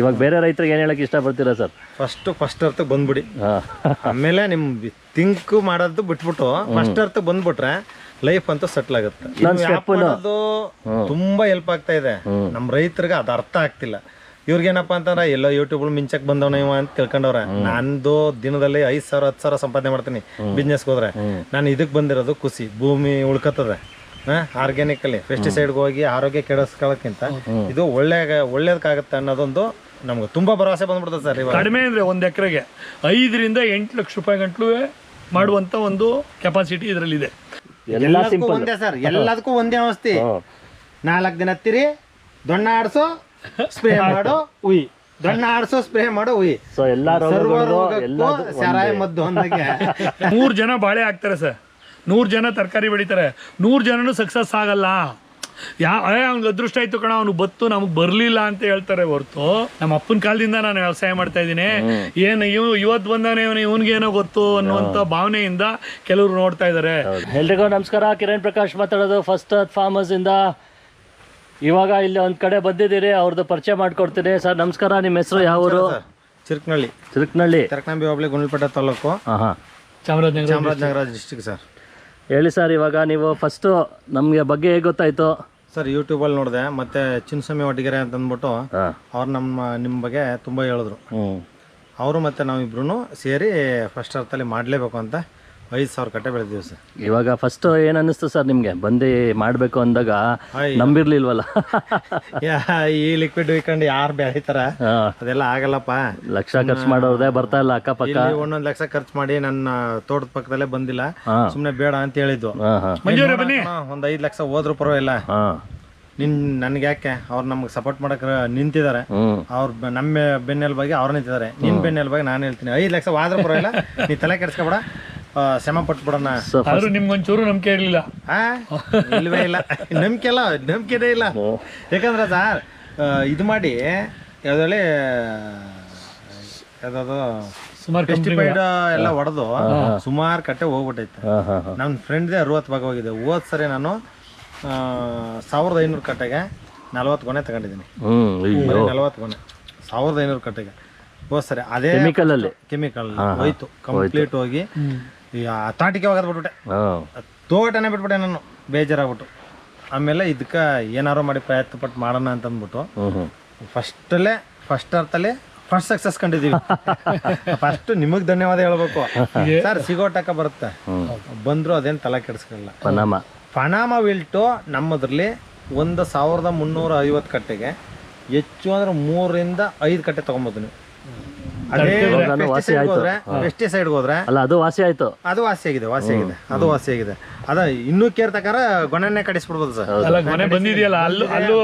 ಇವಾಗ ಬೇರೆ ರೈತರಿಗೆ ಏನು ಹೇಳಕ್ಕೆ ಇಷ್ಟಪಡ್ತೀರಾ ಸರ್? ಫಸ್ಟ್ ಫಸ್ಟ್ ಅರ್ಥ ಬಂದ್ಬಿಡಿ. ಆಮೇಲೆ ನಿಮ್ ಥಿಂಕ್ ಮಾಡೋದು ಬಿಟ್ಬಿಟ್ಟು ಫಸ್ಟ್ ಅರ್ಥ ಬಂದ್ಬಿಟ್ರೆ ಲೈಫ್ ಅಂತೂ ಸೆಟ್ಲ್ ಆಗುತ್ತೆ. ತುಂಬಾ ಹೆಲ್ಪ್ ಆಗ್ತಾ ಇದೆ. ನಮ್ ರೈತರಿಗೆ ಅದು ಅರ್ಥ ಆಗ್ತಿಲ್ಲ. ಇವ್ರಿಗೇನಪ್ಪ ಅಂತಂದ್ರೆ ಎಲ್ಲೋ ಯೂಟ್ಯೂಬ್ ಮಿಂಚಕ್ ಬಂದವನ ಇವ ಅಂತ ತಿಳ್ಕೊಂಡವ್ರೆ. ನಂದು ದಿನದಲ್ಲಿ ಐದ್ ಸಾವಿರ ಹತ್ತು ಸಾವಿರ ಸಂಪಾದನೆ ಮಾಡ್ತೀನಿ ಬಿಸ್ನೆಸ್ಗೆ ಹೋದ್ರೆ. ನಾನು ಇದಕ್ಕೆ ಬಂದಿರೋದು ಖುಷಿ. ಭೂಮಿ ಉಳ್ಕತ್ತದೆ. ಆರ್ಗ್ಯಾನಿಕಲ್ಲಿ ಪೆಸ್ಟಿಸೈಡ್ಗೆ ಹೋಗಿ ಆರೋಗ್ಯ ಕೆಡಿಸ್ಕೊಳ್ಳೋಕ್ಕಿಂತ ಇದು ಒಳ್ಳೆ ಒಳ್ಳೇದಕ್ಕಾಗತ್ತೆ ಅನ್ನೋದೊಂದು ನಮ್ಗೆ ತುಂಬಾ ಭರವಸೆ ಬಂದ್ಬಿಡ್ತದೆ ಸರ್ ಇವಾಗ. ಕಡಿಮೆ ಅಂದರೆ ಒಂದು ಎಕರೆಗೆ ಐದರಿಂದ ಎಂಟು ಲಕ್ಷ ರೂಪಾಯಿ ಗಂಟಲು ಮಾಡುವಂಥ ಒಂದು ಕೆಪಾಸಿಟಿ ಇದರಲ್ಲಿದೆ. ಎಲ್ಲ ಎಲ್ಲದಕ್ಕೂ ಸಿಂಪಲ್ ಒಂದೇ ಸರ್ ಎಲ್ಲದಕ್ಕೂ ಒಂದೇ ಔಷಧಿ. ನಾಲ್ಕು ದಿನ ಹತ್ತಿರಿ ದೊಣ್ಣ ಆಡ್ಸು ಸ್ಪ್ರೇ ಮಾಡು ಉಯ್. ದೊಣ್ಣ ಆಡಿಸು ಸ್ಪ್ರೇ ಮಾಡು ಉಯ್. ಸೊ ಎಲ್ಲ ಸರ್ವ ಸಾರಾಯಿ ಮದ್ದು ಅಂದಾಗೆ ನೂರು ಜನ ಬಾಳೆ ಹಾಕ್ತಾರೆ ಸರ್. ನೂರು ಜನ ತರಕಾರಿ ಬೆಳಿತಾರೆ. ನೂರು ಜನನು ಸಕ್ಸಸ್ ಆಗಲ್ಲ. ಯಾ ಅವ್ನಿಗೆ ಅದೃಷ್ಟ ಆಯ್ತು ಕಣ ಅವ್ನು ಬತ್ತು ನಮಗೆ ಬರಲಿಲ್ಲ ಅಂತ ಹೇಳ್ತಾರೆ ಹೊರತು. ನಮ್ಮ ಅಪ್ಪನ ಕಾಲದಿಂದ ನಾನು ವ್ಯವಸಾಯ ಮಾಡ್ತಾ ಇದ್ದೀನಿ. ಏನು ಇವ್ ಇವತ್ತು ಬಂದಾನೆ ಇವನು ಏನೋ ಗೊತ್ತು ಅನ್ನುವಂತ ಭಾವನೆಯಿಂದ ಕೆಲವರು ನೋಡ್ತಾ ಇದ್ದಾರೆ ಎಲ್ರಿಗೂ ನಮಸ್ಕಾರ ಕಿರಣ್ ಪ್ರಕಾಶ್ ಮಾತಾಡೋದು ಫಸ್ಟ್ ಫಾರ್ಮರ್ಸ್ ಇಂದ. ಇವಾಗ ಇಲ್ಲಿ ಒಂದ್ ಕಡೆ ಬಂದಿದ್ದೀರಿ ಅವ್ರದ್ದು ಪರಿಚಯ ಮಾಡ್ಕೊಡ್ತೀನಿ. ಸರ್ ನಮಸ್ಕಾರ ನಿಮ್ಮ ಹೆಸರು ಯಾವ ಊರು? ಚಿರ್ಕನಹಳ್ಳಿ ಚಿರುಕ್ನಳ್ಳಿ. ತರಕನಂಬಿ ಹೋಬಳಿ ಗುಂಡ್ಲಪೇಟೆ ತಾಲೂಕು. ಹಾಂ ಚಾಮರಾಜನಗರ ಚಾಮರಾಜನಗರ ಡಿಸ್ಟಿಕ್ ಸರ್. ಹೇಳಿ ಸರ್ ಇವಾಗ ನೀವು ಫಸ್ಟು ನಮಗೆ ಬಗ್ಗೆ ಹೇಗೆ ಗೊತ್ತಾಯ್ತು? ಸರ್ ಯೂಟ್ಯೂಬಲ್ಲಿ ನೋಡಿದೆ ಮತ್ತೆ ಚಿನ್ಸಮಿ ಒಟ್ಟಿಗೆರೆ ಅಂತ ಅಂದ್ಬಿಟ್ಟು ಅವ್ರು ನಮ್ಮ ನಿಮ್ಮ ಬಗ್ಗೆ ತುಂಬಾ ಹೇಳಿದ್ರು. ಅವರು ಮತ್ತೆ ನಾವಿಬ್ರು ಸೇರಿ ಫಸ್ಟ್ ಅರ್ಥಲ್ಲಿ ಮಾಡಲೇಬೇಕು ಅಂತ ಐದು ಸಾವಿರ ಕಟ್ಟೆ ಬೆಳೆದಿವಿ ಸರ್. ಇವಾಗ ಫಸ್ಟ್ ಏನ್ ಅನ್ನಿಸ್ತು ಸರ್ ನಿಮ್ಗೆ? ಬಂದು ಮಾಡ್ಬೇಕು ಅಂದಾಗ. ನಂಬಿರ್ಲಿಲ್ವಲ್ಲ? ಯಾ ಈ ಲಿಕ್ವಿಡ್ ಇಟ್ಕೊಂಡು ಯಾರು ಬೆಳಿತಾರ? ಅದೆಲ್ಲ ಆಗಲ್ಲಪ್ಪ. ಲಕ್ಷ ಖರ್ಚು ಮಾಡೋದೇ ಬರ್ತಾ ಇಲ್ಲ ಅಕ್ಕಪಕ್ಕ. ಇಲ್ಲಿ ಒಂದೊಂದ್ ಲಕ್ಷ ಖರ್ಚು ಮಾಡಿ ನನ್ನ ತೋಟದ ಪಕ್ಕದಲ್ಲೇ ಬಂದಿಲ್ಲ. ಹಾ. ಸುಮ್ನೆ ಬೇಡ ಅಂತ ಹೇಳಿದ್ದು. ಹಾ ಹಾ. ಒಂದ್ ಐದ್ ಲಕ್ಷ ಹೋದ್ರು ಪರವಾಗಿಲ್ಲ. ಹಾ. ನಿನ್ ನನ್ಗೆ ಯಾಕೆ? ಅವ್ರು ನಮ್ಗೆ ಸಪೋರ್ಟ್ ಮಾಡಕ್ ನಿಂತಿದ್ದಾರೆ. ಹ್ಮ್. ಅವ್ರ ನಮ್ಮ ಬೆನ್ನೆಲ್ ಬಗ್ಗೆ ಅವ್ರು ನಿಂತಿದ್ದಾರೆ. ನಿನ್ ಬೆನ್ನೆಲ್ ಬಗ್ಗೆ ನಾನು ಹೇಳ್ತೀನಿ. ಐದ್ ಲಕ್ಷ ಆದ್ರೂ ಪರವಾಗಿಲ್ಲ. ನೀ ತಲೆ ಕೆಡ್ಸ್ಕೊಬೇಡ. ಶ್ರಮ ಪಟ್ಬಿಡೋಣ. ಆದ್ರೂ ನಿಮ್ಗೊಂಚೂರು ನಂಬಿಕೆ ಇರಲಿಲ್ಲ. ಆ ಇಲ್ವೇ ಇಲ್ಲ. ನಂಬಿಕೆ ಇಲ್ಲ ನಂಬಿಕೆನೇ ಇಲ್ಲ. ಯಾಕಂದ್ರೆ ಸರ್ ಇದು ಮಾಡಿ ಯಾವ್ದು ಸುಮಾರು ಪೆಸ್ಟಿಸೈಡ್ ಎಲ್ಲ ಹೊಡೆದು ಸುಮಾರು ಕಟ್ಟೆ ಹೋಗ್ಬಿಟ್ಟೈತೆ. ನನ್ನ ಫ್ರೆಂಡ್ದೇ ಅರವತ್ತು ಭಾಗ ಹೋಗಿದೆ ಹೋದ ಸರಿ ನಾನು ಆ, ಸಾವಿರದ ಐನೂರು ಕಟ್ಟೆಗೆ ನಲ್ವತ್ತು ಗೊನೆ ತಗೊಂಡಿದ್ದೀನಿ. ನಲ್ವತ್ತು ಗೊನೆ. ಸಾವಿರದ ಐನೂರು ಕಟ್ಟೆಗೆ. ಹೋದ್ ಸರಿ ಅದೇ ಕೆಮಿಕಲ್ ಅಲ್ಲಿ. ಕೆಮಿಕಲ್ ಹೋಯ್ತು. ಕಂಪ್ಲೀಟ್ ಹೋಗಿ ತಾಟಿಗೆ ಹೋಗೋದು ಬಿಟ್ಬಿಟ್ಟೆ. ಹಾ. ತೋಟನೇ ಬಿಟ್ಬಿಟ್ಟೆ ನಾನು ಬೇಜಾರಾಗ್ಬಿಟ್ಟು. ಆಮೇಲೆ ಇದಕ್ಕ ಏನಾರು ಮಾಡಿ ಪ್ರಯತ್ನ ಪಟ್ಟು ಮಾಡೋಣ ಅಂತ ಅಂದ್ಬಿಟ್ಟು ಫಸ್ಟಲ್ಲೇ ಫಸ್ಟ್ ಅರ್ಥಲ್ಲಿ ಫಸ್ಟ್ ಸಕ್ಸಸ್ ಕಂಡಿದ್ದೀವಿ ಫಸ್ಟ್ ನಿಮಗೆ ಧನ್ಯವಾದ ಹೇಳ್ಬೇಕು. ಸರ್ ಸಿಗೋ ಟಕ ಬರುತ್ತೆ. ಬಂದ್ರು ಅದೇನು ತಲೆ ಕೆಡಿಸ್ಕೊಳ್ಳಲ್ಲ ಪನಾಮ. ಪನಾಮ ವಿಲ್ಟು ನಮ್ಮದ್ರಲ್ಲಿ ಒಂದು ಸಾವಿರದ ಮುನ್ನೂರ ಐವತ್ತು ಕಟ್ಟೆಗೆ ಹೆಚ್ಚು ಅಂದ್ರೆ ಮೂರರಿಂದ ಐದು ಕಟ್ಟೆ ತಗೊಬೋದು ನೀವು ಅದೇ ಸೈಡ್ ಹೋದ್ರೆ ಪೆಸ್ಟಿಸೈಡ್ಗೆ ಹೋದ್ರೆ ಅಲ್ಲ ಅದು ವಾಸಿ ಆಯ್ತು. ಅದು ವಾಸಿಯಾಗಿದೆ ವಾಸಿಯಾಗಿದೆ ಅದು ಆಗಿದೆ. ಅದ ಇನ್ನೂ ಕೇರ್ ತಕಾರ ಗೊಣನೆ ಕಡಿಸ್ಬಿಡ್ಬೋದು ಸರ್. ಅಲ್ಲ ಮನೆ ಬಂದಿದೆಯಲ್ಲ ಅಲ್ಲೂ ಅಲ್ಲೂ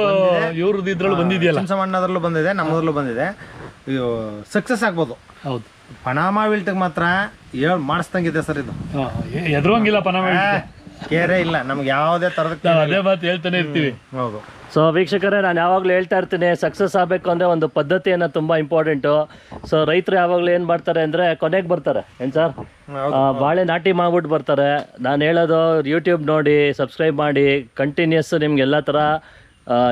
ಇವ್ರದ್ದು ಇದ್ರಲ್ಲೂ ಬಂದಿದೆಯಲ್ಲ? ಚಿಂಚಮಣ್ಣದ್ರಲ್ಲೂ ಬಂದಿದೆ ನಮ್ಮದ್ರಲ್ಲೂ ಬಂದಿದೆ. ಸಕ್ಸಸ್ ಆಗ್ಬೋದು. ಹೌದು. ಪನಾಮ ವಿಲ್ಟಿಗೆ ಮಾತ್ರ ಹೇಳ್ ಮಾಡಿಸ್ದಂಗಿದೆ ಸರ್ ಇದು. ಎದುರೋಂಗಿಲ್ಲ ಪನಾಮ ಕೇರೇ ಇಲ್ಲ ನಮ್ಗೆ ಯಾವುದೇ ತರದ ನಾವು ಅದೇ ಮಾತು ಹೇಳ್ತಾನೆ ಇರ್ತೀವಿ. ಹೌದು. ಸೊ ವೀಕ್ಷಕರೇ ನಾನು ಯಾವಾಗಲೂ ಹೇಳ್ತಾ ಇರ್ತೀನಿ ಸಕ್ಸಸ್ ಆಗಬೇಕು ಅಂದರೆ ಒಂದು ಪದ್ಧತಿಯನ್ನು ತುಂಬ ಇಂಪಾರ್ಟೆಂಟು ಸೊ ರೈತರು ಯಾವಾಗಲೂ ಏನು ಮಾಡ್ತಾರೆ ಅಂದರೆ ಕೊನೆಗೆ ಬರ್ತಾರೆ ಏನು ಸರ್ ಬಾಳೆ ನಾಟಿ ಮಾಡ್ಬಿಟ್ಟು ಬರ್ತಾರೆ. ನಾನು ಹೇಳೋದು ಯೂಟ್ಯೂಬ್ ನೋಡಿ ಸಬ್ಸ್ಕ್ರೈಬ್ ಮಾಡಿ ಕಂಟಿನ್ಯೂಸ್ ನಿಮ್ಗೆ ಎಲ್ಲ ಥರ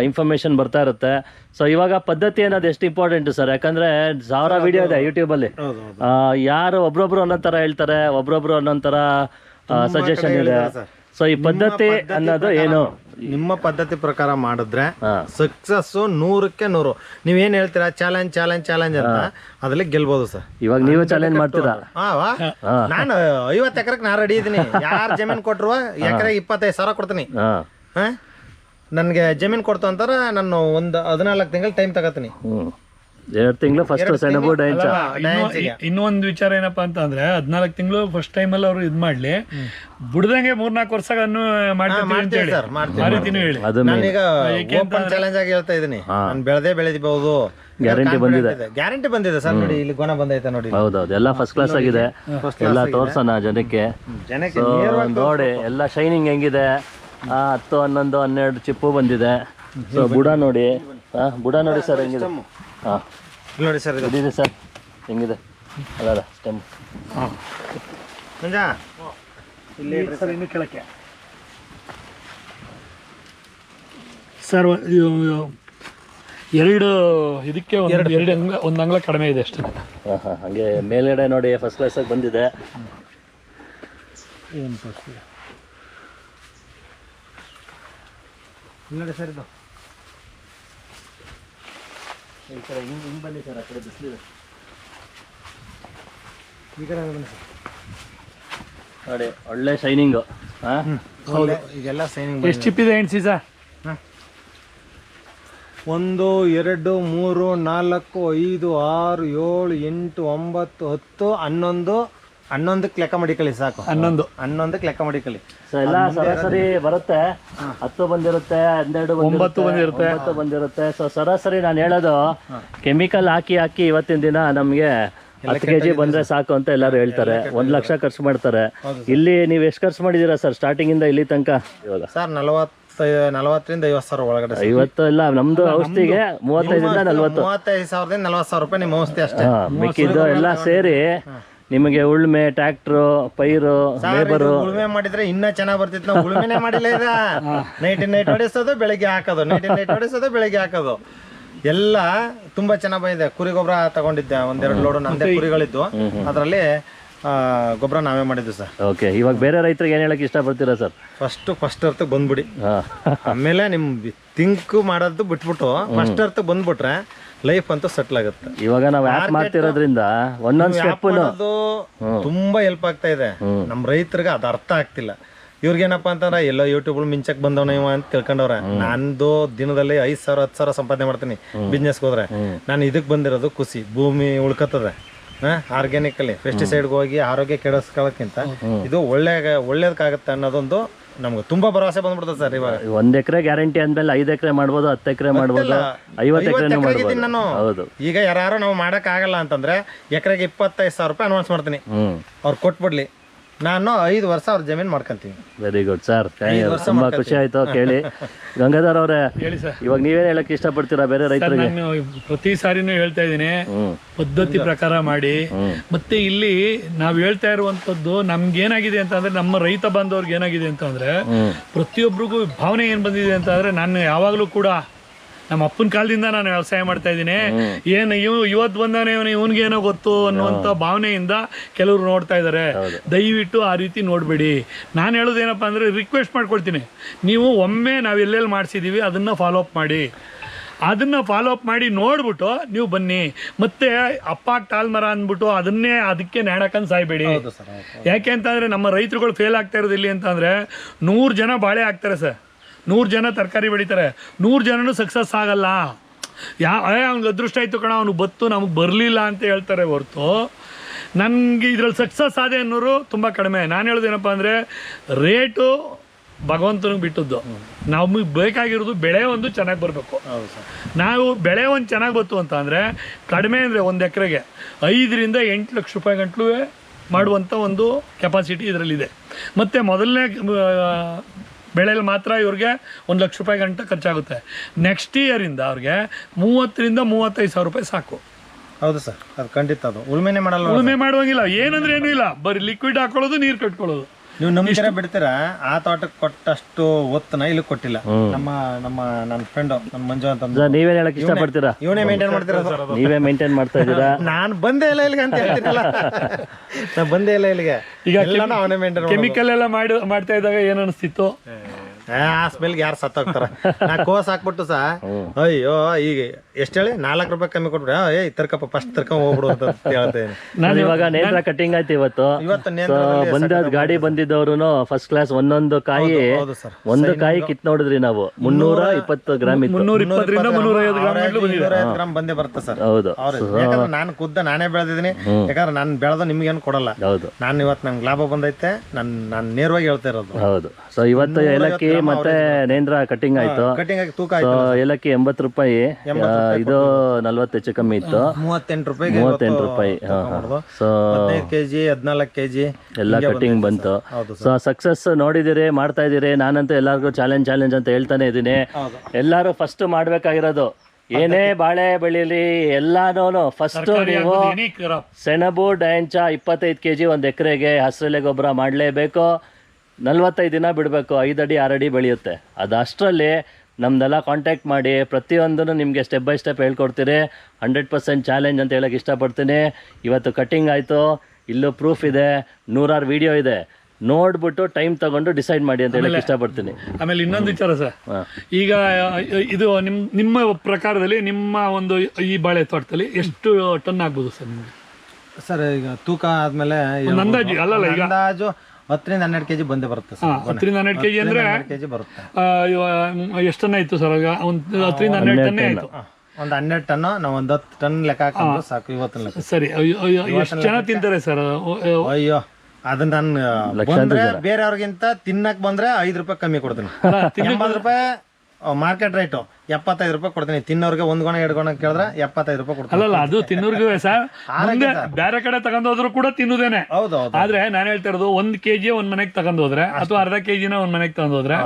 ಇನ್ಫಾರ್ಮೇಷನ್ ಬರ್ತಾ ಇರುತ್ತೆ. ಸೊ ಇವಾಗ ಪದ್ಧತಿ ಅನ್ನೋದು ಎಷ್ಟು ಇಂಪಾರ್ಟೆಂಟು ಸರ್ ಯಾಕಂದ್ರೆ ಸಾವಿರ ವಿಡಿಯೋ ಇದೆ ಯೂಟ್ಯೂಬಲ್ಲಿ ಹೌದು ಹೌದು. ಯಾರು ಒಬ್ರೊಬ್ರು ಅನ್ನೋ ಥರ ಹೇಳ್ತಾರೆ ಒಬ್ರೊಬ್ರು ಅನ್ನೋ ಥರ ಸಜೆಷನ್ ಇದೆ. ಸರ್. ಸೊ ಈ ಪದ್ಧತಿ ಅನ್ನೋದು ಏನು? ನಿಮ್ಮ ಪದ್ಧತಿ ಪ್ರಕಾರ ಮಾಡಿದ್ರೆ. ಸಕ್ಸಸ್ ನೂರಕ್ಕೆ ನೂರು. ನೀವೇನ್ ಹೇಳ್ತೀರಾ? ಚಾಲೆಂಜ್ ಚಾಲೆಂಜ್ ಚಾಲೆಂಜ್ ಅಂತ? ಅದ್ರಲ್ಲಿ ಗೆಲ್ಬಹುದು ಸರ್. ಇವಾಗ ನೀವು ಚಾಲೆಂಜ್ ಮಾಡ್ತೀರಾ? ನಾನು ಐವತ್ತು ಎಕರೆಗೆ ನಾ ರೆಡಿ ಇದೀನಿ ಯಾರು ಜಮೀನ್ ಕೊಟ್ರು? ಎಕರೆ ಇಪ್ಪತ್ತೈದು ಸಾವಿರ ಕೊಡ್ತೀನಿ. ನನ್ಗೆ ಜಮೀನ್ ಕೊಡ್ತು ಅಂತಾರ ನಾನು ಒಂದು ಹದಿನಾಲ್ಕು ತಿಂಗಳು ಟೈಮ್ ತಗೋತೀನಿ. ಎರಡು ತಿಂಗಳು ಫಸ್ಟ್ ಸೆಣಬು ಡೈನ್ಸ ಇನ್ನೊಂದು ವಿಚಾರ ಏನಪ್ಪಾ ಅಂತ ಅಂದ್ರೆ ಹದಿನಾಲ್ಕು ತಿಂಗಳು ಫಸ್ಟ್ ಟೈಮ್ ಅಲ್ಲಿ ಅವರು ಇದ್ ಮಾಡ್ಲಿ. ಬಿಡದಂಗೆ ಮೂರ್ನಾಲ್ಕು ವರ್ಷ ಅನ್ನು ಅಂತ ಹೇಳಿ. ಸರ್ ಮಾಡ್ತೀವಿ. ಅದು ಓಪನ್ ಚಾಲೆಂಜ್ ಆಗಿ ಹೇಳ್ತಾ ಇದೀನಿ. ನಾನು ಬೆಳೆದೇ ಬೆಳೆದಿಬಹುದು ಗ್ಯಾರಂಟಿ ಬಂದಿದೆ. ಗ್ಯಾರಂಟಿ ಬಂದಿದೆ ಸರ್ ನೋಡಿ ಇಲ್ಲಿ ಗುಣ ಬಂದೈತೆ ನೋಡಿ. ಹೌದೌದು. ಎಲ್ಲ ಫಸ್ಟ್ ಕ್ಲಾಸ್ ಆಗಿದೆ. ಎಲ್ಲ ತೋರ್ಸೋಣ ಜನಕ್ಕೆ. ಜನಕ್ಕೆ ನೋಡಿ ಎಲ್ಲ ಶೈನಿಂಗ್ ಹೆಂಗಿದೆ. ಆ, ಹತ್ತು ಹನ್ನೊಂದು ಹನ್ನೆರಡು ಚಿಪ್ಪು ಬಂದಿದೆ. ಸೊ ಬುಡ ನೋಡಿ. ಹಾಂ ಬುಡ ನೋಡಿ ಸರ್ ಹೆಂಗಿದೆ? ಹಾಂ. ನೋಡಿ ಸರ್ ಇದೆ. ಸರ್. ಹೆಂಗಿದೆ? ಅಲ್ಲ ಸ್ಟೆಮ್ ಓ ಇಲ್ಲಿ ಸರ್ ಇನ್ನು ಕೆಳಕ್ಕೆ. ಸರ್ ಎರಡು ಇದಕ್ಕೆ ಒಂದು ಎರಡು. ಅಂಗ ಒಂದು ಅಂಗ್ಲ ಕಡಿಮೆ ಇದೆ ಅಷ್ಟೇ. ಹಾಂ ಹಾಂ ಹಾಗೆ ಮೇಲ್ಗಡೆ ನೋಡಿ ಫಸ್ಟ್ ಕ್ಲಾಸಾಗಿ ಬಂದಿದೆ. ಏನು ಇಲ್ಲಡೆ ಸರ್ ಇದು. ಈ ಕಡೆ ಹಿಂಗೆ ಹಿಂಗೆ ಬನ್ನಿ ಸರ್ ಆ ಕಡೆ ಬಿಸಿಲಿದೆ ಈ ಕಡೆ ಬನ್ನಿ ಸರ್. ನೋಡಿ ಒಳ್ಳೆ ಶೈನಿಂಗು ಹಾಂ? ಹೌದು. ಈಗೆಲ್ಲ ಸೈನಿಂಗ್ ಎಷ್ಟು ಚಿಪ್ ಇದೆ ಎಂಟು ಸೀಸಾ ಒಂದು ಎರಡು ಮೂರು ನಾಲ್ಕು ಐದು ಆರು ಏಳು ಎಂಟು ಒಂಬತ್ತು ಹತ್ತು ಹನ್ನೊಂದು ಹನ್ನೊಂದಕ್ಕೆ ಲೆಕ್ಕ ಮಡಿಕಳಿ ಸಾಕು. ಹನ್ನೊಂದು. ಹನ್ನೊಂದಕ್ಕೆ ಲೆಕ್ಕ ಮಾಡಿಕೊಳ್ಳಿ ಸೊ ಎಲ್ಲ ಸರಾಸರಿ ಬರುತ್ತೆ. ಹತ್ತು ಬಂದಿರುತ್ತೆ ಹನ್ನೆರಡು ಒಂಬತ್ತು ಬಂದಿರುತ್ತೆ. ಒಂಬತ್ತು ಬಂದಿರುತ್ತೆ. ಸೊ ಸರಾಸರಿ ನಾನು ಹೇಳೋದು ಕೆಮಿಕಲ್ ಹಾಕಿ ಹಾಕಿ ಇವತ್ತಿನ ದಿನ ನಮಗೆ ಹತ್ತು ಕೆ ಜಿ ಬಂದ್ರೆ ಸಾಕು ಅಂತ ಎಲ್ಲರೂ ಹೇಳ್ತಾರೆ. ಒಂದ್ ಲಕ್ಷ ಖರ್ಚು ಮಾಡ್ತಾರೆ. ಇಲ್ಲಿ ನೀವು ಎಷ್ಟು ಖರ್ಚು ಮಾಡಿದ್ದೀರಾ ಸರ್ ಸ್ಟಾರ್ಟಿಂಗ್ ಇಂದ ಇಲ್ಲಿ ತನಕ? ಇವಾಗ. ಸರ್ ನಲವತ್ತೈ ನಲವತ್ತರಿಂದ ಐವತ್ತು ಸಾವಿರ ಒಳಗಡೆ. ಐವತ್ತು ಇಲ್ಲ ನಮ್ದು ಔಷಧಿಗೆ ಮೂವತ್ತೈದರಿಂದ ನಲ್ವತ್ತು. ಮೂವತ್ತೈದು ಸಾವಿರದಿಂದ ನಲವತ್ತು ಸಾವಿರ ರೂಪಾಯಿ ನಿಮ್ಮ ಔಷಧಿ ಅಷ್ಟೇ. ಮಿಕ್ಕಿದ್ದು ಎಲ್ಲ ಸೇರಿ ನಿಮಗೆ ಉಳ್ಮೆ ಟ್ರ್ಯಾಕ್ಟ್ರು ಪೈರು ಲೇಬರು ಉಳುಮೆ ಮಾಡಿದ್ರೆ ಇನ್ನ ಚೆನ್ನಾಗ್ ಬರ್ತಿತ್ತು ನಾವು ಉಳುಮೆನೆ ಮಾಡಿಲ್ಲ ಇದ ನೈಟ್ ನೈಟ್ ಹೊಡೆಸೋದು ಬೆಳಿಗ್ಗೆ ಹಾಕೋದು. ನೈಟ್ ನೈಟ್ ಹೊಡೆಸೋದು ಬೆಳಿಗ್ಗೆ ಹಾಕೋದು. ಎಲ್ಲ ತುಂಬಾ ಚೆನ್ನಾಗಿ ಬಂದಿದೆ. ಕುರಿ ಗೊಬ್ಬರ ತಗೊಂಡಿದ್ದೆ. ಒಂದೆರಡು ಲೋಡ್ ನಂದೆ ಕುರಿಗಳಿದ್ದು. ಅದರಲ್ಲಿ ಗೊಬ್ಬರ ನಾವೇ ಮಾಡಿದ್ವಿ ಸರ್ ಓಕೆ ಇವಾಗ ಬೇರೆ ರೈತರಿಗೆ ಏನು ಇಷ್ಟ ಇಷ್ಟಪಡ್ತೀರಾ ಸರ್ ಫಸ್ಟ್ ಫಸ್ಟ್ ಅರ್ಥ ಬಂದ್ಬಿಡಿ. ಆಮೇಲೆ ನಿಮ್ ತಿಂಕ್ ಮಾಡೋದು ಬಿಟ್ಬಿಟ್ಟು ಫಸ್ಟ್ ಅರ್ಥ ಬಂದ್ಬಿಟ್ರೆ ಲೈಫ್ ಅಂತೂ ಸೆಟ್ಲ್ ಆಗುತ್ತೆ. ಇವಾಗ ನಾವು ಆ್ಯಪ್ ಮಾಡ್ತಿರೋದ್ರಿಂದ ಒಂದೊಂದು ಸ್ಟೆಪ್ ಅದು ತುಂಬಾ ಹೆಲ್ಪ್ ಆಗ್ತಾ ಇದೆ. ನಮ್ ರೈತರಿಗೆ ಅದು ಅರ್ಥ ಆಗ್ತಿಲ್ಲ. ಇವ್ರಿಗೇನಪ್ಪ ಅಂತಂದ್ರೆ ಎಲ್ಲೋ ಯೂಟ್ಯೂಬ್ ಮಿಂಚಕ್ ಬಂದವನ ಇವ ಅಂತ ತಿಳ್ಕೊಂಡವ್ರೆ. ನಂದು ದಿನದಲ್ಲಿ ಐದ್ ಸಾವಿರ ಹತ್ತು ಸಾವಿರ ಸಂಪಾದನೆ ಮಾಡ್ತೀನಿ ಬಿಸ್ನೆಸ್ಗೆ ಹೋದ್ರೆ. ನಾನು ಇದಕ್ ಬಂದಿರೋದು ಖುಷಿ. ಭೂಮಿ ಉಳ್ಕತ್ತದೆ. ಆರ್ಗ್ಯಾನಿಕಲ್ಲಿ ಪೆಸ್ಟಿಸೈಡ್ಗೆ ಹೋಗಿ ಆರೋಗ್ಯ ಕೆಡಿಸ್ಕೊಳ್ಳೋಕ್ಕಿಂತ ಇದು ಒಳ್ಳೆ ಒಳ್ಳೇದಕ್ಕಾಗತ್ತೆ ಅನ್ನೋದೊಂದು ನಮ್ಗೆ ತುಂಬಾ ಭರವಸೆ ಬಂದ್ಬಿಡ್ತದೆ ಸರ್ ಇವಾಗ. ಒಂದ್ ಎಕರೆ ಗ್ಯಾರಂಟಿ ಅಂದ್ಮೇಲೆ ಐದ್ ಎಕರೆ ಮಾಡ್ಬೋದು ಹತ್ತು ಎಕರೆ ಮಾಡ್ಬೋದು ಐವತ್ತು ಎಕರೆನೂ ಎಕರೆಗಿದ್ದೀನಿ ಮಾಡ್ಬೋದು. ನಾನು. ಹೌದು. ಈಗ ಯಾರು ನಾವು ಮಾಡಕ್ ಆಗಲ್ಲ ಅಂತಂದ್ರೆ ಎಕರೆಗೆ ಇಪ್ಪತ್ತೈದು ಸಾವಿರ ರೂಪಾಯಿ ಅಡ್ವಾನ್ಸ್ ಮಾಡ್ತೀನಿ. ಹ್ಮ್. ಅವ್ರು ಕೊಟ್ಬಿಡ್ಲಿ. ನಾನು ಐದು ವರ್ಷ ಅವ್ರ ಜಮೀನ್ ಮಾಡ್ಕೊಂತೀನಿ. ವೆರಿ ಗುಡ್ ಸರ್ ತುಂಬಾ ಖುಷಿ ಆಯ್ತು ಕೇಳಿ. ಗಂಗಾಧರ್ ಅವರೇ ಇವಾಗ ನೀವೇನ್ ಹೇಳಕ್ ಇಷ್ಟಪಡ್ತೀರಾ ಬೇರೆ ರೈತರಿಗೆ? ನಾನು ಪ್ರತಿ ಸಾರಿನೂ ಹೇಳ್ತಾ ಇದ್ದೀನಿ. ಹ್ಮ್. ಪದ್ಧತಿ ಪ್ರಕಾರ ಮಾಡಿ. ಮತ್ತೆ ಇಲ್ಲಿ ನಾವ್ ಹೇಳ್ತಾ ಇರುವಂತದ್ದು ನಮ್ಗೇನಾಗಿದೆ ಅಂತಂದ್ರೆ ನಮ್ಮ ರೈತ ಬಾಂಧವ್ರಿಗೆ ಏನಾಗಿದೆ ಅಂತಂದ್ರೆ ಪ್ರತಿಯೊಬ್ಬರಿಗೂ ಭಾವನೆ ಏನ್ ಬಂದಿದೆ ಅಂತಂದ್ರೆ ನಾನು ಯಾವಾಗ್ಲೂ ಕೂಡ ನಮ್ಮ ಅಪ್ಪನ ಕಾಲದಿಂದ ನಾನು ವ್ಯವಸಾಯ ಮಾಡ್ತಾ ಇದ್ದೀನಿ. ಏನು ಇವ್ ಇವತ್ತು ಬಂದಾನೆ ಇವನು ಇವನ್ಗೆ ಏನೋ ಗೊತ್ತು ಅನ್ನುವಂಥ ಭಾವನೆಯಿಂದ ಕೆಲವರು ನೋಡ್ತಾ ಇದ್ದಾರೆ ದಯವಿಟ್ಟು ಆ ರೀತಿ ನೋಡಬೇಡಿ. ನಾನು ಹೇಳೋದೇನಪ್ಪ ಅಂದರೆ ರಿಕ್ವೆಸ್ಟ್ ಮಾಡ್ಕೊಳ್ತೀನಿ. ನೀವು ಒಮ್ಮೆ ನಾವು ಎಲ್ಲೆಲ್ಲಿ ಮಾಡಿಸಿದ್ದೀವಿ ಅದನ್ನು ಫಾಲೋ ಅಪ್ ಮಾಡಿ. ಅದನ್ನು ಫಾಲೋ ಅಪ್ ಮಾಡಿ ನೋಡ್ಬಿಟ್ಟು ನೀವು ಬನ್ನಿ. ಮತ್ತೆ ಅಪ್ಪ ಟಾಲ್ಮರ ಅಂದ್ಬಿಟ್ಟು ಅದನ್ನೇ ಅದಕ್ಕೆ ನೇಣಕಂದು ಸಾಯ್ಬೇಡಿ. ಯಾಕೆ ಅಂತಂದರೆ ನಮ್ಮ ರೈತರುಗಳು ಫೇಲ್ ಆಗ್ತಾ ಇರೋದಿಲ್ಲ ಇಲ್ಲಿ ಅಂತಂದರೆ ನೂರು ಜನ ಬಾಳೆ ಆಗ್ತಾರೆ ಸರ್. ನೂರು ಜನ ತರಕಾರಿ ಬೆಳಿತಾರೆ. ನೂರು ಜನನೂ ಸಕ್ಸಸ್ ಆಗಲ್ಲ. ಯಾ ಅವ್ನಿಗೆ ಅದೃಷ್ಟ ಆಯಿತು ಕಣ ಅವ್ನು ಬತ್ತು ನಮಗೆ ಬರಲಿಲ್ಲ ಅಂತ ಹೇಳ್ತಾರೆ ಹೊರತು. ನನಗೆ ಇದ್ರಲ್ಲಿ ಸಕ್ಸಸ್ ಆದೆ ಅನ್ನೋರು ತುಂಬ ಕಡಿಮೆ. ನಾನು ಹೇಳೋದೇನಪ್ಪ ಅಂದರೆ ರೇಟು ಭಗವಂತನಿಗೆ ಬಿಟ್ಟದ್ದು. ನಮಗೆ ಬೇಕಾಗಿರೋದು ಬೆಳೆ ಒಂದು ಚೆನ್ನಾಗಿ ಬರಬೇಕು. ನಾವು ಬೆಳೆ ಒಂದು ಚೆನ್ನಾಗಿ ಬತ್ತು ಅಂತ ಅಂದರೆ ಕಡಿಮೆ ಅಂದರೆ ಒಂದು ಎಕರೆಗೆ ಐದರಿಂದ ಎಂಟು ಲಕ್ಷ ರೂಪಾಯಿ ಗಂಟ್ಲೂ ಮಾಡುವಂಥ ಒಂದು ಕೆಪಾಸಿಟಿ ಇದರಲ್ಲಿದೆ. ಮತ್ತು ಮೊದಲನೇ ಬೆಳೆಯಲ್ಲಿ ಮಾತ್ರ ಇವ್ರಿಗೆ ಒಂದು ಲಕ್ಷ ರೂಪಾಯಿ ಗಂಟೆ ಖರ್ಚಾಗುತ್ತೆ. ನೆಕ್ಸ್ಟ್ ಇಯರಿಂದ ಅವ್ರಿಗೆ ಮೂವತ್ತರಿಂದ ಮೂವತ್ತೈದು ಸಾವಿರ ರೂಪಾಯಿ ಸಾಕು. ಹೌದು ಸರ್ ಅದು ಖಂಡಿತ ಅದು. ಉಳುಮೆನೆ ಮಾಡಲ್ಲ ಉಳುಮೆ ಮಾಡುವಂಗಿಲ್ಲ ಏನಂದ್ರೆ ಏನೂ ಇಲ್ಲ. ಬರೀ ಲಿಕ್ವಿಡ್ ಹಾಕೊಳ್ಳೋದು ನೀರು ಕಟ್ಕೊಳ್ಳೋದು. ನೀವು ನಂಬಿಕೆ ಬಿಡ್ತೀರಾ? ಆ ತೋಟಕ್ಕೆ ಕೊಟ್ಟಷ್ಟು ಒತ್ತನ ಇಲ್ಲಿ ಕೊಟ್ಟಿಲ್ಲ. ನಮ್ಮ ನಮ್ಮ ನನ್ನ ಫ್ರೆಂಡ್ ನಮ್ಮ ಮಂಜು ಅಂತ ನೀವೇ ಹೇಳಕ್ ಇಷ್ಟ ಪಡ್ತೀರಾ ಇವನೇ ಮೇಂಟೈನ್ ಮಾಡ್ತೀರಾ ನೀವೇ ಮೇಂಟೈನ್ ಮಾಡ್ತಾ ಇದ್ದೀರಾ? ನಾನು ಬಂದೇ ಇಲ್ಲ ಇಲ್ಲಿಗೆ ಅಂತ ಹೇಳ್ತೀರಲ್ಲ ನಾನು ಬಂದೇ ಇಲ್ಲ ಇಲ್ಲಿಗೆ. ಈಗ ಎಲ್ಲಾನು ಅವನೇ ಮೇಂಟೈನ್ ಕೆಮಿಕಲ್ ಎಲ್ಲ ಮಾಡಿ ಮಾಡ್ತಾ ಇದ್ದಾಗ ಏನು ಅನಿಸ್ತಿತ್ತು? ಆ ಸ್ಮೆಲ್ಗೆ ಯಾರು ಸತ್ತೋಗ್ತಾರ? ನಾ ಕೋಸ್ ಹಾಕ್ಬಿಟ್ಟು ಸಹ ಅಯ್ಯೋ ಈಗ ಎಷ್ಟು ಹೇಳಿ? ನಾಲ್ಕು ರೂಪಾಯಿ ಕಮ್ಮಿ ಕೊಟ್ಬಿಡ. ಏ ಏಯ್ ತರ್ಕಪ್ಪ ಫಸ್ಟ್ ತರಕ ಹೋಗ್ಬಿಡು ಅಂತ ಹೇಳ್ತೇನೆ ನಾನು ಇವಾಗ ನೇತ್ರ ಕಟಿಂಗ್ ಆಯ್ತು ಇವತ್ತು. ಇವತ್ತು ಬಂದ ಗಾಡಿ ಬಂದಿದ್ದವ್ರು ಫಸ್ಟ್ ಕ್ಲಾಸ್ ಒಂದೊಂದು ಕಾಯಿ ಹೌದು ಸರ್. ಒಂದು ಕಾಯಿ ಕಿತ್ ನೋಡಿದ್ರಿ ನಾವು. ಮುನ್ನೂರ ಇಪ್ಪತ್ತು ಗ್ರಾಮ್ ಇತ್ತು. ಗ್ರಾಮ್ ಬಂದೇ ಬರುತ್ತೆ ಸರ್. ಹೌದು. ಯಾಕಂದ್ರೆ ನಾನು ಖುದ್ದ ನಾನೇ ಬೆಳೆದಿದ್ದೀನಿ. ಯಾಕಂದ್ರೆ ನಾನು ಬೆಳೆದ ನಿಮ್ಗೇನು ಕೊಡಲ್ಲ. ಹೌದು. ನಾನು ಇವತ್ತು ನಂಗೆ ಲಾಭ ಬಂದೈತೆ. ನಾನು ನಾನು ನೇರವಾಗಿ ಹೇಳ್ತಾ ಇರೋದು. ಹೌದು. ಸೊ ಇವತ್ತು ಏಲಕ್ಕಿ ಮತ್ತೆ ನೇಂದ್ರ ಕಟಿಂಗ್ ಆಯ್ತು. ಕಟಿಂಗ್ ಆಗಿ ತೂಕ ಆಯ್ತು ಏಲಕ್ಕಿ ಎಂಬತ್ತು ರೂಪಾಯಿ. ಇದು ನಲ್ವತ್ತು ಹೆಚ್ಚು ಕಮ್ಮಿ ಇತ್ತು. ಮೂವತ್ತೆಂಟು ರೂಪಾಯಿಗೆ ಮೂವತ್ತೆಂಟು ರೂಪಾಯಿ ಸೊ ಹದಿನೈದು ಕೆಜಿ ಹದಿನಾಲ್ಕು ಕೆಜಿ ಎಲ್ಲ ಕಟಿಂಗ್ ಬಂತು. ಸೊ ಸಕ್ಸಸ್ ನೋಡಿದಿರಿ ಮಾಡ್ತಾ ಇದ್ದೀರಿ ನಾನಂತೂ ಎಲ್ಲರಿಗೂ ಚಾಲೆಂಜ್ ಚಾಲೆಂಜ್ ಅಂತ ಹೇಳ್ತಾನೆ ಇದ್ದೀನಿ. ಹೌದು. ಎಲ್ಲರೂ ಫಸ್ಟ್ ಮಾಡ್ಬೇಕಾಗಿರೋದು. ಏನೇ ಬಾಳೆ ಬೆಳೀಲಿ ಎಲ್ಲಾನು ಫಸ್ಟ್ ನೀವು ಸೆಣಬು ಡಯಾಂಚ ಇಪ್ಪತ್ತೈದು ಕೆಜಿ ಒಂದು ಎಕರೆಗೆ ಹಸಿರೆಲೆ ಗೊಬ್ಬರ ಮಾಡಲೇಬೇಕು. ನಲ್ವತ್ತೈದು ದಿನ ಬಿಡಬೇಕು. ಐದು ಅಡಿ ಆರು ಅಡಿ ಬೆಳೆಯುತ್ತೆ. ಅದಷ್ಟರಲ್ಲಿ ಅಷ್ಟರಲ್ಲಿ ನಮ್ದೆಲ್ಲ ಕಾಂಟ್ಯಾಕ್ಟ್ ಮಾಡಿ ಪ್ರತಿಯೊಂದನ್ನು ನಿಮಗೆ ಸ್ಟೆಪ್ ಬೈ ಸ್ಟೆಪ್ ಹೇಳ್ಕೊಡ್ತೀರಿ. ಹಂಡ್ರೆಡ್ ಪರ್ಸೆಂಟ್ ಚಾಲೆಂಜ್ ಅಂತ ಹೇಳೋಕ್ಕೆ ಇಷ್ಟಪಡ್ತೀನಿ. ಇವತ್ತು ಕಟ್ಟಿಂಗ್ ಆಯಿತು ಇಲ್ಲೂ ಪ್ರೂಫ್ ಇದೆ ನೂರಾರು ವಿಡಿಯೋ ಇದೆ. ನೋಡ್ಬಿಟ್ಟು ಟೈಮ್ ತಗೊಂಡು ಡಿಸೈಡ್ ಮಾಡಿ ಅಂತ ಹೇಳಕ್ಕೆ ಇಷ್ಟಪಡ್ತೀನಿ. ಆಮೇಲೆ ಇನ್ನೊಂದು ವಿಚಾರ ಸರ್. ಈಗ ಇದು ನಿಮ್ಮ ನಿಮ್ಮ ಪ್ರಕಾರದಲ್ಲಿ ನಿಮ್ಮ ಒಂದು ಈ ಬಾಳೆ ತೋಟದಲ್ಲಿ ಎಷ್ಟು ಟನ್ ಆಗ್ಬೋದು ಸರ್ ನಿಮ್ಗೆ? ಸರ್ ಈಗ ತೂಕ ಆದ್ಮೇಲೆ ಒಂದು ಅಂದಾಜು ಅಲ್ಲಲ್ಲ ಈಗ ಅಂದಾಜು ಹತ್ತರಿಂದ ಹನ್ನೆರಡು ಕೆಜಿ ಬಂದೇ ಬರುತ್ತೆ ಸರ್ ಹತ್ತರಿಂದ ಹನ್ನೆರಡು ಕೆಜಿ ಅಂದ್ರೆ ಕೆಜಿ ಬರುತ್ತೆ. ಆ, ಇವ- ಎಷ್ಟು ಟನ್ ಆಯ್ತು ಸರ್ ಈಗ ಒಂದು ಹತ್ತರಿಂದ ಹನ್ನೆರಡು ಟನ್ನೇ ಆಯ್ತು. ಒಂದು ಹನ್ನೆರಡು ಟನ್ ನಾವು ಒಂದು ಹತ್ತು ಟನ್ ಲೆಕ್ಕ ಹಾಕೊಂಡು ಸಾಕು ಇವತ್ತಿನ ಲೆಕ್ಕ. ಸರಿ ಅಯ್ಯೋ, ಅಯ್ಯೋ, ಎಷ್ಟು ಜನ ತಿಂತಾರೆ ಸರ್ ಅಯ್ಯೋ ಅದನ್ನ ನಾನು ಬಂದ್ರೆ ಬೇರೆಯವ್ರಿಗಿಂತ ತಿನ್ನಕ್ ಬಂದ್ರೆ ಐದು ರೂಪಾಯಿ ಕಮ್ಮಿ ಕೊಡ್ತೀನಿ. ಎಂಬತ್ತು ರೂಪಾಯಿ ಮಾರ್ಕೆಟ್ ರೇಟು ಎಪ್ಪತ್ತೈದು ರೂಪಾಯಿ ಕೊಡ್ತೀನಿ. ತಿನ್ನೋರ್ಗೆ ಒಂದ್ ಗೊಣ ಎರಡು ಗೊಣ ಕೇಳಿದ್ರೆ ಎಪ್ಪತ್ತೈದು ರೂಪಾಯಿ ಕೊಡ್ತೀನಿ. ಅಲ್ಲಲ್ಲ ಅದು ತಿನ್ನೋರ್ಗೂ ಸರ್ ಮುಂದೆ ಬೇರೆ ಕಡೆ ತಗೊಂಡೋದ್ರು ಕೂಡ ತಿನ್ನುದೇನೆ. ಹೌದು ಆದ್ರೆ ನಾನು ಹೇಳ್ತಾ ಇರೋದು ಒಂದ್ ಕೆಜಿ ಒಂದ್ ಮನೆಗೆ ತಗೊಂಡ್ ಹೋದ್ರೆ ಅಥವಾ ಅರ್ಧ ಕೆಜಿನ ಒಂದ್ ಮನೆಗೆ ತಗೊಂಡ್ ಹೋದ್ರೆ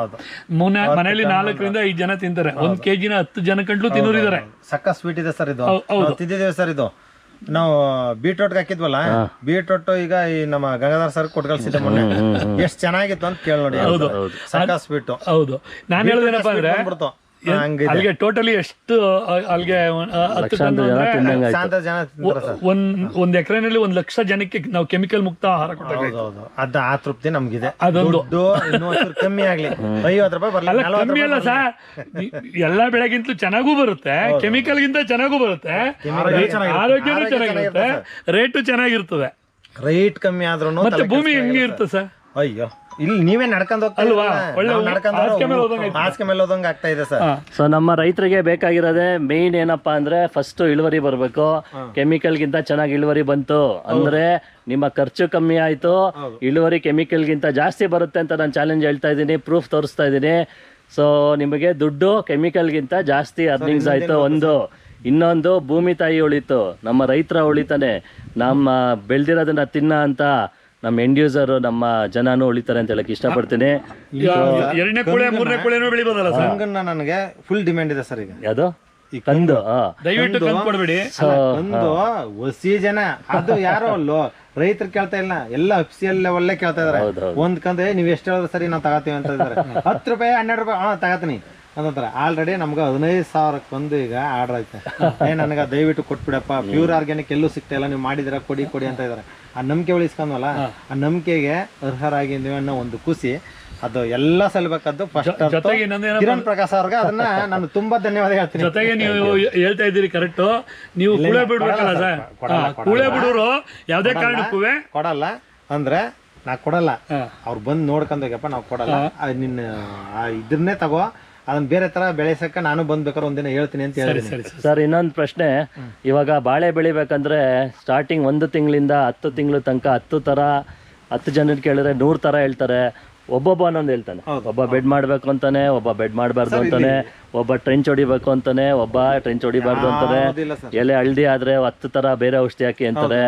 ಮುನ್ನ ಮನೇಲಿ ನಾಲ್ಕರಿಂದ ಐದು ಜನ ತಿಂತಾರೆ. ಒಂದ್ ಕೆಜಿನ ಹತ್ತು ಜನ ಕಂಡ್ಲು ತಿನ್ನೋರಿದ್ದಾರೆ. ಸಕ್ಕ ಸ್ವೀಟ್ ಇದೆ ಸರ್ ಇದು. ತಿಂದಿದ್ದೀವಿ ಸರ್ ಇದು. ನಾವು ಬೀಟ್ರೋಟ್ಗೆ ಹಾಕಿದ್ವಲ್ಲ ಬೀಟ್ರೋಟ್ ಈಗ ಈ ನಮ್ಮ ಗಂಗಾಧರ್ ಸರ್ ಕೊಟ್ಕಳ್ಸಿದ್ದೆ ಮೊನ್ನೆ. ಎಷ್ಟ್ ಚೆನ್ನಾಗಿತ್ತು ಅಂತ ಕೇಳಿ ನೋಡಿ. ಹೌದು. ಸ್ವೀಟ್. ಹೌದು. ನಾನು ಹೇಳೋದೇನಪ್ಪ ಅಂದ್ರೆ ಅಲ್ಲಿಗೆ ಟೋಟಲಿ ಎಷ್ಟು ಅಲ್ಲಿಗೆ ಒಂದ್ ಒಂದ್ ಎಕರೆನಲ್ಲಿ ಒಂದ್ ಲಕ್ಷ ಜನಕ್ಕೆ ನಾವು ಕೆಮಿಕಲ್ ಮುಕ್ತ ಆಹಾರ ಕೊಟ್ಟಾಗ ಹೌದು ಹೌದು ಅದ ಆ ತೃಪ್ತಿ ನಮ್ಗಿದೆ. ಅದೊಂದು. ಕಮ್ಮಿ ಆಗ್ಲಿ. ಐವತ್ತು ರೂಪಾಯಿ ಬರ್ಲಿ ಅಲ್ಲ ನಲ್ವತ್ತು ಕಮ್ಮಿ ಅಲ್ಲ ಸರ್ ಎಲ್ಲಾ ಬೆಳೆಗಿಂತಲೂ ಚೆನ್ನಾಗೂ ಬರುತ್ತೆ. ಕೆಮಿಕಲ್ ಗಿಂತ ಚೆನ್ನಾಗೂ ಬರುತ್ತೆ. ಆರೋಗ್ಯ ಚೆನ್ನಾಗಿರುತ್ತೆ. ರೇಟು ಚೆನ್ನಾಗಿರ್ತದೆ. ರೇಟ್ ಕಮ್ಮಿ ಆದ್ರೂ ಮತ್ತೆ ಭೂಮಿ ಹೆಂಗೆ ಇರುತ್ತೆ ಸರ್? ಅಯ್ಯೋ. ಇಲ್ಲಿ ನೀವೇ ನಡ್ಕೊಂಡು ಹೋಗ್ತಾ ಹಾಸಿಗೆ ಮೇಲೆ ಹೋದಂಗೆ ಆಗ್ತಾ ಇದೆ ಸರ್. ಸೊ ನಮ್ಮ ರೈತರಿಗೆ ಬೇಕಾಗಿರೋದೇ ಮೇನ್ ಏನಪ್ಪಾ ಅಂದ್ರೆ ಫಸ್ಟ್ ಇಳುವರಿ ಬರಬೇಕು. ಕೆಮಿಕಲ್ಗಿಂತ ಚೆನ್ನಾಗಿ ಇಳುವರಿ ಬಂತು. ಅಂದ್ರೆ ನಿಮ್ಮ ಖರ್ಚು ಕಮ್ಮಿ ಆಯ್ತು. ಇಳುವರಿ ಕೆಮಿಕಲ್ ಗಿಂತ ಜಾಸ್ತಿ ಬರುತ್ತೆ ಅಂತ ನಾನು ಚಾಲೆಂಜ್ ಹೇಳ್ತಾ ಇದ್ದೀನಿ ಪ್ರೂಫ್ ತೋರಿಸ್ತಾ ಇದ್ದೀನಿ. ಸೊ ನಿಮಗೆ ದುಡ್ಡು ಕೆಮಿಕಲ್ ಗಿಂತ ಜಾಸ್ತಿ ಅರ್ನಿಂಗ್ಸ್ ಆಯ್ತು. ಒಂದು. ಇನ್ನೊಂದು ಭೂಮಿ ತಾಯಿ ಉಳಿತು. ನಮ್ಮ ರೈತರ ಉಳಿತಾನೆ. ನಮ್ಮ ಬೆಳೆದಿರೋದನ್ನ ತಿನ್ನ ಅಂತ ನಮ್ಮ ಎಂಡ್ ಯೂಸರ್ ನಮ್ಮ ಜನನೂ ಉಳಿತಾರೆ ಅಂತ ಹೇಳಕ್ ಇಷ್ಟಪಡ್ತೀನಿ. ಎರಡನೇ ಕುಳೆ ಮೂರನೇ ಕುಳೆನೂ ಬೆಳಿಬೋದಲ್ಲ ಸರ್? ಹಂಗನ್ನ ನನಗೆ ಫುಲ್ ಡಿಮ್ಯಾಂಡ್ ಇದೆ ಸರ್ ಈಗ. ಯಾವುದು? ಕಂದು ದಯವಿಟ್ಟು ಕಂದು ಕೊಡ್ಬೇಡಿ. ಒಂದು ಹೊಸಿ ಜನ. ಅದು ಯಾರೋ ಅಲ್ಲೋ ರೈತರು ಕೇಳ್ತಾ ಇಲ್ಲ. ಎಲ್ಲ ಅಫಿಸಿಯಲ್ ಲೆವೆಲ್ಲೇ ಕೇಳ್ತಾ ಇದಾರೆ. ಒಂದ್ ಕಂದೆ ನೀವ್ ಎಷ್ಟು ಹೇಳಿದ್ರೆ ಸರಿ ನಾವು ತಗೋತೀವಿ ಅಂತ ಇದಾರೆ. ಹತ್ತು ರೂಪಾಯಿ ಹನ್ನೆರಡು ರೂಪಾಯಿ ಹಾ ತಗತೀನಿ. ಅಂತಾರೆ ಆಲ್ರೆಡಿ ನಮ್ಗೆ ಹದಿನೈದು ಸಾವಿರಕ್ಕೊಂದು ಈಗ ಆರ್ಡರ್ ಐತೆ. ಏ ನನಗೆ ದಯವಿಟ್ಟು ಕೊಟ್ಬಿಡಪ್ಪ. ಪ್ಯೂರ್ ಆರ್ಗ್ಯಾನಿಕ್ ಎಲ್ಲೂ ಸಿಗ್ತಾ ಇಲ್ಲ. ನೀವು ಮಾಡಿದಿರ ಕೊಡಿ ಕೊಡಿ ಅಂತ ಇದ್ದಾರೆ. ಆ ನಂಬಿಕೆ ಉಳಿಸ್ಕೊಂಡ್ವಲ್ಲ ಆ ನಂಬಿಕೆಗೆ ಅರ್ಹರಾಗಿದ್ದೀವಿ ಅನ್ನೋ ಒಂದು ಖುಷಿ ಅದು ಎಲ್ಲ ಸಲ್ಬೇಕಾದ್ದು ಫಸ್ಟ್ ಕಿರಣ್ ಪ್ರಕಾಶ್ ಅವ್ರಿಗೆ ಅದನ್ನ ನಾನು ತುಂಬಾ ಧನ್ಯವಾದ ಹೇಳ್ತೀನಿ. ಜೊತೆಗೆ ನೀವು ಹೇಳ್ತಾ ಇದ್ದೀರಿ ಕರೆಕ್ಟ್ ನೀವು ಕೂಳೆ ಬಿಡ್ಬೇಕಲ್ಲ ಸರ್. ಕೂಳೆ ಬಿಡೋರು ಯಾವ್ದೇ ಕಾರಣಕ್ಕೂ ಕೊಡಲ್ಲ. ಅಂದ್ರೆ ನಾ ಕೊಡಲ್ಲ. ಅವ್ರು ಬಂದು ನೋಡ್ಕೊಂಡೋಗಪ್ಪ ನಾವು ಕೊಡಲ್ಲ. ನಿನ್ನ ಇದ್ರನ್ನೇ ತಗೋ. ಅದನ್ನ ಬೇರೆ ತರ ಬೆಳೆಸಕ್ಕ ನಾನು ಬಂದ್ ಬೇಕಾದ್ರೆ ಒಂದಿನ ಹೇಳ್ತೀನಿ ಅಂತ ಹೇಳಿದ್ದೀನಿ ಸರಿ ಇನ್ನೊಂದು ಪ್ರಶ್ನೆ. ಇವಾಗ ಬಾಳೆ ಬೆಳಿಬೇಕಂದ್ರೆ ಸ್ಟಾರ್ಟಿಂಗ್ ಒಂದು ತಿಂಗಳಿಂದ ಹತ್ತು ತಿಂಗಳ ತನಕ ಹತ್ತು ತರ ಹತ್ತು ಜನರು ಕೇಳಿದ್ರೆ ನೂರ್ ತರ ಹೇಳ್ತಾರೆ. ಒಬ್ಬೊಬ್ಬ ಒಂದೊಂದು ಹೇಳ್ತಾನೆ. ಒಬ್ಬ ಬೆಡ್ ಮಾಡ್ಬೇಕು ಅಂತಾನೆ ಒಬ್ಬ ಬೆಡ್ ಮಾಡಬಾರ್ದು ಅಂತಾನೆ ಒಬ್ಬ ಟ್ರೆಂಚ್ ಹೊಡಿಬೇಕು ಅಂತಾನೆ ಒಬ್ಬ ಟ್ರೆಂಚ್ ಹೊಡಿಬಾರ್ದು ಅಂತಾನೆ ಎಲೆ ಹಳ್ದಿ ಆದ್ರೆ ಹತ್ತು ತರ ಬೇರೆ ಔಷಧಿ ಹಾಕಿ ಅಂತಾರೆ.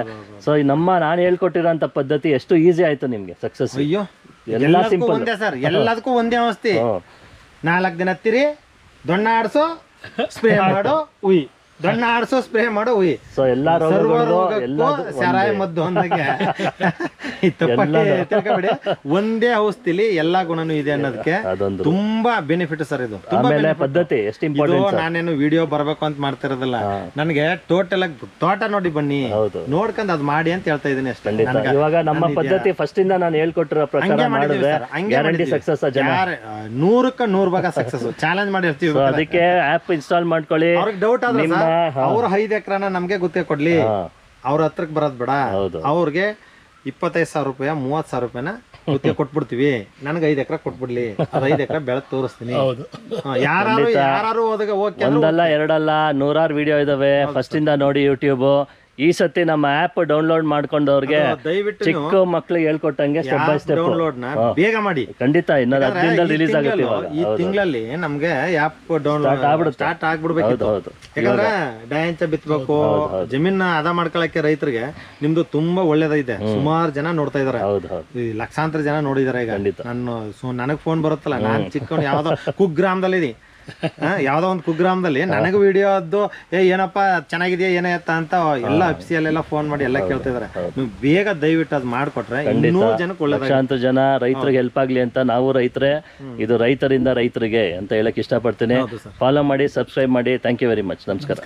ಸೊ ನಮ್ಮ ನಾನು ಹೇಳ್ಕೊಟ್ಟಿರೋಂಥ ಪದ್ಧತಿ ಎಷ್ಟು ಈಸಿ ಆಯ್ತು ನಿಮ್ಗೆ ಸಕ್ಸಸ್ ಅಯ್ಯೋ ಎಲ್ಲ ಸಿಂಪಲ್ ಒಂದೇ ಸರ್ ಎಲ್ಲದಕ್ಕೂ ಒಂದೇ ಔಷಧಿ. ನಾಲ್ಕು ದಿನ ಹತ್ತಿರಿ ದೊಣ್ಣ ಆಡಿಸು ಸ್ಪ್ರೇ ಮಾಡು ಉಯ್. ದೊಣ್ಣ ಆಡ್ಸೋ ಸ್ಪ್ರೇ ಮಾಡು ಹುಯಿ. ಸೊ ಎಲ್ಲ ರೋಗಕ್ಕೂ ಮದ್ದು ಅಂದಾಗೆ ತಿಳ್ಕೊಬೇಡಿ. ಒಂದೇ ಔಷಧಿಲಿ ಎಲ್ಲಾ ಗುಣನೂ ಇದೆ ಅನ್ನೋದಕ್ಕೆ ತುಂಬಾ ಬೆನಿಫಿಟ್ ಸರ್ ಇದು. ತುಂಬಾ ಪದ್ಧತಿ ಎಷ್ಟು ಇಂಪಾರ್ಟೆಂಟ್ ನಾನೇನು ವಿಡಿಯೋ ಬರ್ಬೇಕು ಅಂತ ಮಾಡ್ತಿರೋದಿಲ್ಲ. ನನಗೆ ಟೋಟಲ್ ಆಗಿ ತೋಟ ನೋಡಿ ಬನ್ನಿ. ನೋಡ್ಕೊಂಡು ಅದ್ ಮಾಡಿ ಅಂತ ಹೇಳ್ತಾ ಇದೀನಿ ಅಷ್ಟೇ. ಇವಾಗ ನಮ್ಮ ಪದ್ಧತಿ ಫಸ್ಟ್ ಇಂದ ನಾನು ಹೇಳ್ಕೊಟ್ಟಿರೋ ಪ್ರಕಾರ ಮಾಡಿದ್ರೆ ಗ್ಯಾರಂಟಿ. ಸಕ್ಸಸ್ ಜನ. ನೂರಕ್ಕ ನೂರ್ ಭಾಗ ಸಕ್ಸಸ್ ಚಾಲೆಂಜ್ ಮಾಡಿರ್ತೀವಿ ಅದಕ್ಕೆ ಆಪ್ ಇನ್ಸ್ಟಾಲ್ ಮಾಡ್ಕೊಳ್ಳಿ. ಅವ್ರಿಗೆ ಡೌಟ್ ಆದ್ರೆ ಅವ್ರ ಐದ್ ಎಕರೆನ ನಮ್ಗೆ ಗೊತ್ತೇ ಕೊಡ್ಲಿ. ಅವ್ರ ಹತ್ರಕ್ ಬರೋದ್ ಬೇಡ. ಅವ್ರಿಗೆ ಇಪ್ಪತ್ತೈದು ಸಾವಿರ ರೂಪಾಯಿ ಮೂವತ್ ಸಾವಿರ ರೂಪಾಯಿನ ಗುತ್ತಿಗೆ ಕೊಟ್ಬಿಡ್ತೀವಿ. ನನಗೆ ಐದ್ ಎಕರೆ ಕೊಟ್ಬಿಡ್ಲಿ. ಅದ್ ಐದ್ ಎಕರೆ ಬೆಳೆ ತೋರಿಸ್ತೀನಿ. ಯಾರು ಯಾರು ಹೋದಾಗ ಓಕೆ ಒಂದಲ್ಲ ಎರಡಲ್ಲ ನೂರಾರು ವಿಡಿಯೋ ಇದಾವೆ. ಫಸ್ಟ್ ಇಂದ ನೋಡಿ ಯೂಟ್ಯೂಬ್ ಈ ಸತಿ ನಮ್ಮ ಆಪ್ ಡೌನ್ಲೋಡ್ ಮಾಡ್ಕೊಂಡವ್ರಿಗೆ ದಯವಿಟ್ಟು ಚಿಕ್ಕ ಮಕ್ಳಿಗೆ ಹೇಳ್ಕೊಟ್ಟಂಗೆ ಸ್ಟೆಪ್ ಬೈ ಸ್ಟೆಪ್ ಡೌನ್ಲೋಡ್ನ ಬೇಗ ಮಾಡಿ. ಖಂಡಿತ ಇನ್ನೊಂದು ದಿನದಲ್ಲಿ ರಿಲೀಸ್ ಆಗುತ್ತೆ ಇವಾಗ. ಈ ತಿಂಗಳಲ್ಲಿ ನಮ್ಗೆ ಆ್ಯಪ್ ಡೌನ್ಲೋಡ್ ಆಗ್ಬಿಡುತ್ತೆ. ಸ್ಟಾರ್ಟ್ ಆಗ್ಬಿಡ್ಬೇಕಿತ್ತು. ಹೌದು ಯಾಕಂದ್ರೆ ಡಯಾಂಚ ಬಿತ್ತಬೇಕು ಜಮೀನ್ ಅದ ಮಾಡ್ಕೊಳಕ್ಕೆ ರೈತರಿಗೆ ನಿಮ್ದು ತುಂಬಾ ಒಳ್ಳೇದೈತೆ. ಸುಮಾರು ಜನ ನೋಡ್ತಾ ಇದಾರೆ. ಹೌದು ಹೌದು. ಲಕ್ಷಾಂತರ ಜನ ನೋಡಿದಾರೆ ಈಗ. ನಾನು ನನಗ್ ಫೋನ್ ಬರುತ್ತಲ್ಲ ನಾನ್ ಚಿಕ್ಕವನು ಯಾವ್ದೋ ಕುಗ್ರಾಮದಲ್ಲಿ ಯಾವ್ದೋ ಒಂದು ಕುಗ್ರಾಮದಲ್ಲಿ ನನಗೆ ವಿಡಿಯೋ ಅದು ಏ ಏನಪ್ಪ ಚೆನ್ನಾಗಿದೆಯಾ ಏನೇ ಅಂತ ಎಲ್ಲ ಅಫಿಸಿಯಲ್ ಎಲ್ಲ ಫೋನ್ ಮಾಡಿ ಎಲ್ಲ ಕೇಳ್ತಿದಾರೆ. ನೀವು ಬೇಗ ದಯವಿಟ್ಟು ಅದು ಮಾಡ್ಕೊಟ್ರೆ ಇನ್ನೂ ಜನಕ್ಕೆ ಒಳ್ಳೆ ಜನ ರೈತರಿಗೆ ಹೆಲ್ಪ್ ಆಗ್ಲಿ ಅಂತ ನಾವು ರೈತರೇ ಇದು ರೈತರಿಂದ ರೈತರಿಗೆ ಅಂತ ಹೇಳಕ್ ಇಷ್ಟಪಡ್ತೀನಿ. ಫಾಲೋ ಮಾಡಿ ಸಬ್ಸ್ಕ್ರೈಬ್ ಮಾಡಿ. ಥ್ಯಾಂಕ್ ಯು ವೆರಿ ಮಚ್ ನಮಸ್ಕಾರ.